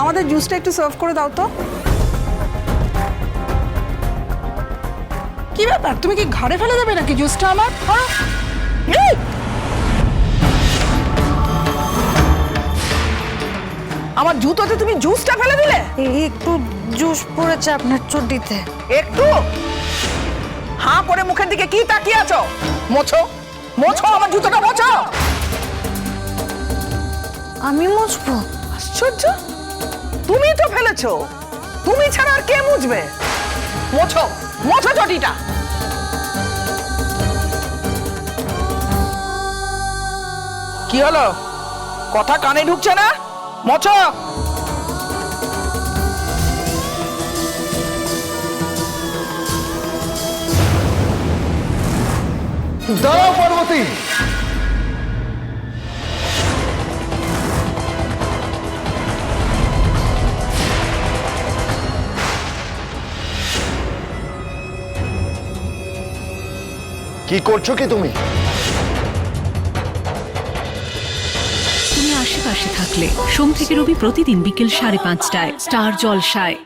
আমাদের জুসটা একটু সার্ভ করে দাও তো। কি ব্যাপার? তুমি কি ঘাড়ে ফেলে দেবে নাকি জুসটা আমার? হ্যাঁ? আমার জুতোতে তুমি জুসটা ফেলে দিলে? একটু জুস পড়েছে আপনার চুটিতে। একটু? হাঁ করে মুখের দিকে কি তাকিয়ে আছো? মোছো? মোছো আমার জুতোটা মোছো! আমি মুছবো। আশ্চর্য! তুমি তো ফেলেছো। তুমি ছাড়া আর কে মুছবে? মোছো মোছো চটিটা। কি হলো? কথা কানে ঢুকছে না? মোছো। দাঁড়াও পার্বতী। কি করছ কি তুমি? তুমি আশেপাশে থাকলে। সোম থেকে রবি প্রতিদিন বিকেল সাড়ে পাঁচটায়। স্টার জলসায়।